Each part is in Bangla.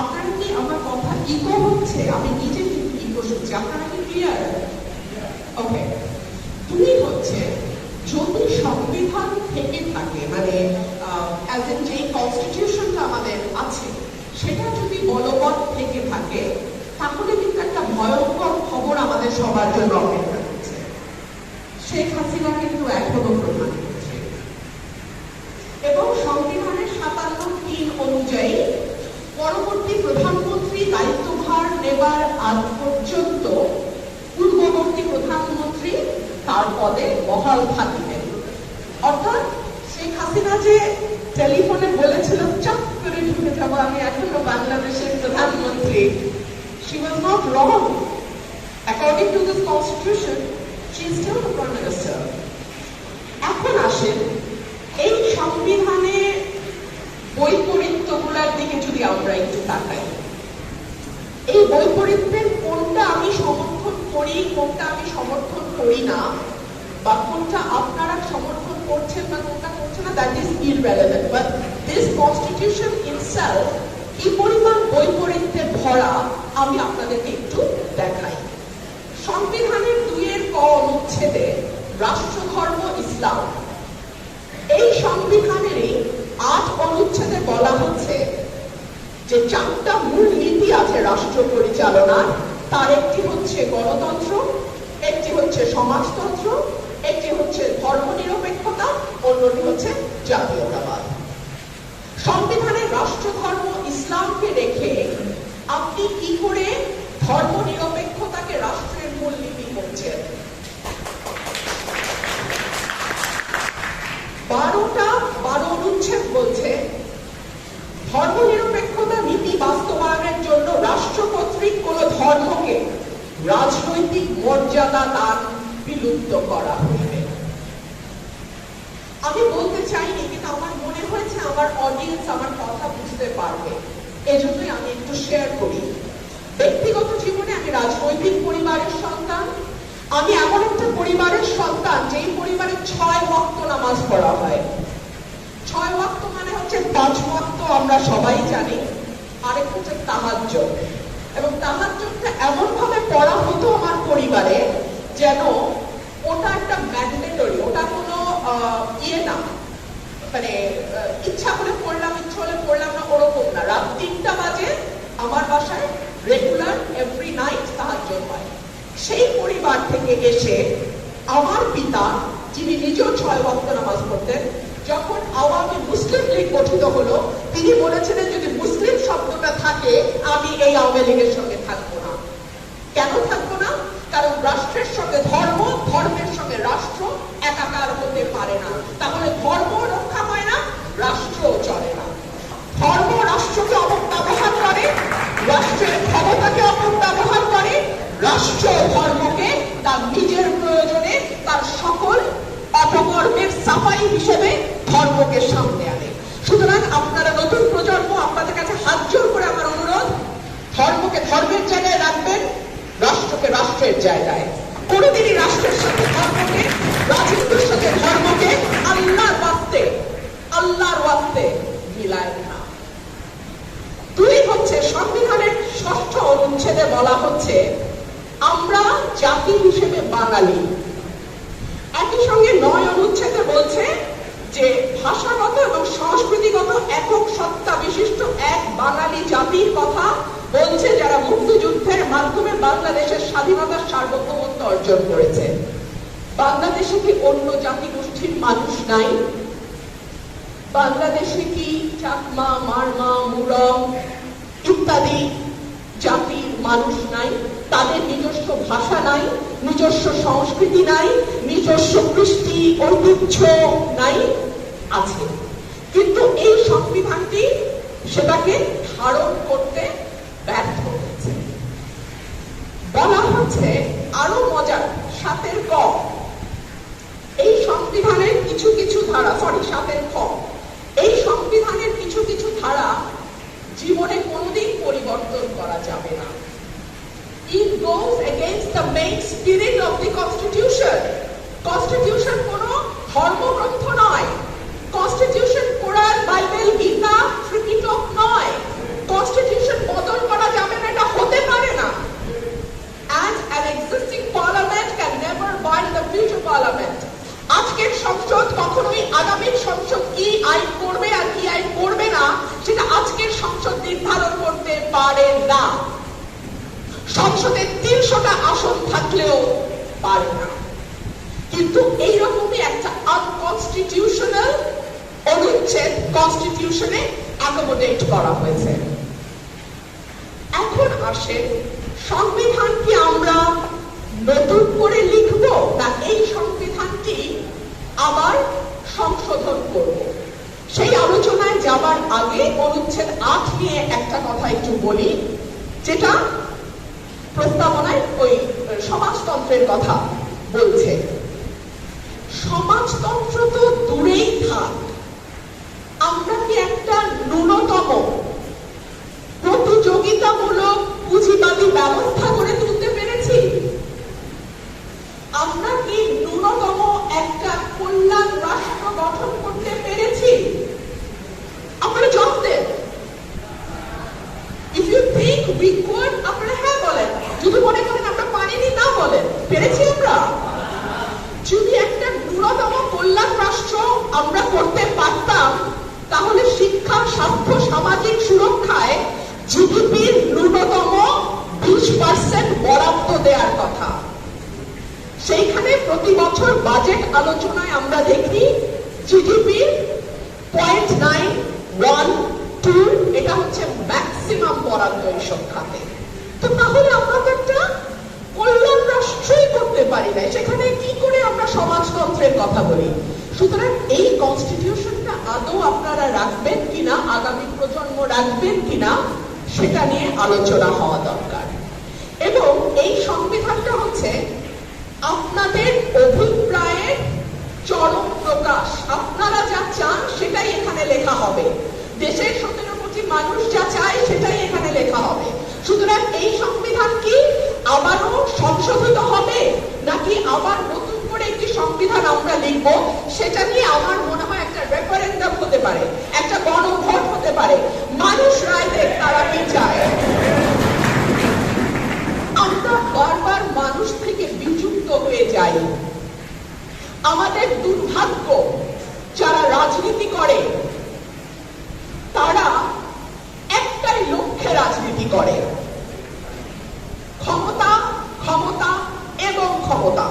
আপনারা কি আমার কথা ইগো হচ্ছে? আমি নিজে কিন্তু ইগো শুনছি? আপনারা কি ক্লিয়ার ওকে হচ্ছে। যদি সংবিধান থেকে থাকে মানে অ্যাজ এন যে কনস্টিটিউশনটা আমাদের আছে, সেটা যদি বলবৎ থেকে থাকে, তাহলে কিন্তু একটা ভয়ঙ্কর খবর আমাদের সবার জন্য অপেক্ষা করছে। শেখ হাসিনা কিন্তু এখনও প্রধানমন্ত্রী to this constitution, she is still the prime minister. এখন আসেন এই সংবিধানে বৈপরীত্যগুলার দিকে যদি আমরা একটু তাকাই, এই বৈপরীত্যের কোনটা আমি সমর্থন করি, কোনটা আমি সমর্থন করি না, বা কোনটা আপনারা সমর্থন করছেন বা কোনটা করছেন না that is irrelevant but this constitution in itself কি পরিমাণ বৈপরীত্যে ভরা, আমি আপনাদেরকে একটু দেখাই। সংবিধানের দুইয়ের ক অনুচ্ছেদে রাষ্ট্রধর্ম ইসলাম। এই সংবিধানেরই আট অনুচ্ছেদে বলা হচ্ছে যে চারটা মূল নীতি আছে রাষ্ট্র পরিচালনার। তার একটি হচ্ছে গণতন্ত্র, একটি হচ্ছে সমাজতন্ত্র, একটি হচ্ছে ধর্মনিরপেক্ষতা, অন্যটি হচ্ছে জাতীয়তাবাদ। সংবিধানের রাষ্ট্রধর্ম ইসলামকে রেখে আপনি কি করে ধর্মনিরপেক্ষতাকে রাষ্ট্রের মূলনীতি করছেন বারোটা বারো অনুচ্ছেদ বলছে ধর্মনিরপেক্ষতা নীতি বাস্তবায়নের জন্য রাষ্ট্র কর্তৃক কোন ধর্মকে রাজনৈতিক মর্যাদা দান বিলুপ্ত করা হইবে। আমি বলতে চাইনি, কিন্তু আমার মনে হয়েছে আমার অডিয়েন্স আমার কথা বুঝতে পারবে। এজন্যই আমি একটু শেয়ার করি। ব্যক্তিগত জীবনে আমি রাজনৈতিক পরিবারের সন্তান। আমি এমন একটা পরিবারের সন্তান যেই পরিবারে ছয় ভক্ত নামাজ পড়া হয়। ছয় ওয়াক্ত মানে হচ্ছে পাঁচ ওয়াক্ত আমরা সবাই জানি, আরেক হচ্ছে তাহাজ্জ এবং তাহাজ্জটা এমন পড়া হতো আমার পরিবারে যেন ওটা একটা ম্যান্ডেটরি ওটা কোনো ইয়ে না। মানে ইচ্ছা করে পড়লাম, ইচ্ছা হলে পড়লাম না, ওরকম না। রাত তিনটা বাজে আমার বাসায় রেগুলার এভরি নাইট সাহায্য হয়। সেই পরিবার থেকে এসে আমার পিতা, যিনি নিজেও ছয় ওয়াক্ত নামাজ পড়তেন যখন আওয়ামী মুসলিম লীগ গঠিত হলো, তিনি বলেছিলেন, যদি মুসলিম শব্দটা থাকে, আমি এই আওয়ামী লীগের সঙ্গে থাকব না। কেন থাকব না? কারণ রাষ্ট্রের সঙ্গে ধর্ম, ধর্মের সঙ্গে রাষ্ট্র একাকার হতে পারে না। ধর্মকে সামনে আনে। সুতরাং আপনারা নতুন প্রজন্ম, আপনাদের কাছে হাত জোর করে আমার অনুরোধ, ধর্মকে ধর্মের জায়গায় রাখবেন, রাষ্ট্রকে রাষ্ট্রের জায়গায়। কোনোদিনই রাষ্ট্রের সাথে ধর্মকে, রাজনীতির সাথে ধর্মকে আল্লাহর ওয়াস্তে আল্লাহর ওয়াস্তে মিলায় না। দুই হচ্ছে, সংবিধানের ষষ্ঠ অনুচ্ছেদে বলা হচ্ছে, আমরা জাতি হিসেবে বাঙালি একই সঙ্গে নয় অনুচ্ছেদে বলছে যে ভাষাগত এবং সংস্কৃতিগত একক সত্তা বিশিষ্ট এক বাঙালি জাতির কথা বলছে যারা মুক্তিযুদ্ধের মাধ্যমে বাংলাদেশের স্বাধীনতার সার্বভৌমত্ব অর্জন করেছে। বাংলাদেশে কি অন্য জাতি গোষ্ঠীর মানুষ নাই? বাংলাদেশে কি চাকমা, মারমা, মুরং ইত্যাদি জাতির মানুষ নাই? তাদের নিজস্ব ভাষা নাই, নিজস্ব সংস্কৃতি নাই, নিজস্ব কৃষ্টি ঐতিহ্য নাই? আছে। কিন্তু এই সংবিধানটি সেটাকে ধারণ করতে ব্যর্থ হয়েছে। বলা হচ্ছে আরও মজার সাতের ক। এই সংবিধানের কিছু কিছু ধারা সরি সাতের খ। এই সংবিধানের কিছু কিছু ধারা জীবনে কোনোদিন পরিবর্তন করা যাবে না। It goes against the main spirit of the constitution constitution কোনো ধর্মগ্রন্থ বাইবেল গীতা পৃথক নয় কনস্টিটিউশন বদল করা যাবে না, এটা হতে পারে না। And an existing parliament can never bind the future parliament আজকের সংসদ কখনোই আগামীর সংসদ কি আইন করবে আর কি আইন করবে না, সেটা আজকের সংসদ নির্ধারণ করতে পারে না। সংসদে তিনশোটা আসন থাকলেও পারে না। কিন্তু এইরকমই একটা আনকনস্টিটিউশনাল অনুচ্ছেদ কনস্টিটিউশনে অ্যাকোমোডেট করা হয়েছে। এখন আসে, সংবিধান কি আমরা নতুন করে লিখব না এই সংবিধানটি আবার সংশোধন করব? সেই আলোচনায় যাবার আগে অনুচ্ছেদ আট নিয়ে একটা কথা একটু বলি, যেটা প্রস্তাবনায় ওই সমাজতন্ত্রের কথা বলছে। সমাজতন্ত্র তো দূরেই থাক ন্যূনতম। প্রতিযোগিতামূলক পুঁজিবাদী ব্যবস্থা গড়ে তুলতে পেরেছি। আমরা কি ন্যূনতম একটা কল্যাণ রাষ্ট্র গঠন করতে পেরেছি? জবাব দেন if you think we could আপনারা হ্যাঁ বলেন। যদি মনে করেন আমরা পারিনি, না বলেন। পেরেছি আমরা? যদি একটা ন্যূনতম কল্যাণ রাষ্ট্র আমরা করতে পারতাম তাহলে শিক্ষা, স্বাস্থ্য, সামাজিক সুরক্ষায় জিডিপির ন্যূনতম বিশ পার্সেন্ট বরাদ্দ দেওয়ার কথা। সেইখানে প্রতি বছর বাজেট আলোচনায় আমরা দেখি GDP point nine one two, এটা হচ্ছে ম্যাক্সিমাম বরাদ্দ এইসব খাতে তো তাহলে আমরা তো একটা কল্যাণ রাষ্ট্রই করতে পারি না সেখানে কি করে আমরা সমাজতন্ত্রের কথা বলি? সুতরাং এই কনস্টিটিউশনটা আদৌ আপনারা রাখবেন কিনা, আগামী প্রজন্ম রাখবেন কিনা, সেটা নিয়ে আলোচনা হওয়া দরকার। এবং এই সংবিধানটা হচ্ছে আপনাদের অভিপ্রায়ের চরম প্রকাশ। আপনারা যা চান সেটাই এখানে লেখা হবে। দেশের সতেরো কোটি মানুষ যা চায় সেটাই এখানে লেখা হবে। সুতরাং এই সংবিধান কি আবারও সংশোধিত হবে, নাকি আবার নতুন করে একটি সংবিধান আমরা লিখব সেটা নিয়ে আমার মনে হয় একটা রেফারেন্ডাম হতে পারে একটা গণভোট হতে পারে মানুষ রায় দেখ তারা কি চায় আমরা বারবার মানুষ থেকে বিযুক্ত হয়ে যাই আমাদের দুর্ভাগ্য যারা রাজনীতি করে তারা একটাই লক্ষ্যে রাজনীতি করে ক্ষমতা ক্ষমতা এবং ক্ষমতা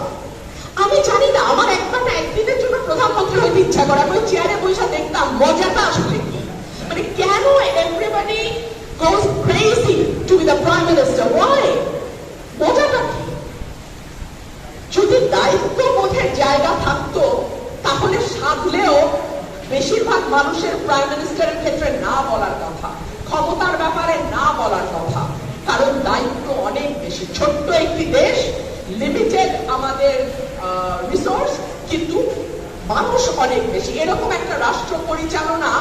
আমি জানি না আমার একবার না একদিনের জন্য প্রধানমন্ত্রী হইতে ইচ্ছা করে আমি ওই চেয়ারে বসে দেখতাম মজাটা আসলে কি মানে কেন everybody goes crazy to be the prime minister? Why? মজাটা কি যদি দায়িত্ব বোধের জায়গা থাকতো, তাহলে সাধলেও বেশিরভাগ মানুষের প্রাইম মিনিস্টারের ক্ষেত্রে না বলার কথা, ক্ষমতার ব্যাপারে না বলার কথা। কারণ দায়িত্ব অনেক বেশি। ছোট্ট একটি দেশ লিমিটেড আমাদের রিসোর্স কিন্তু মানুষ অনেক বেশি। এরকম একটা রাষ্ট্র পরিচালনা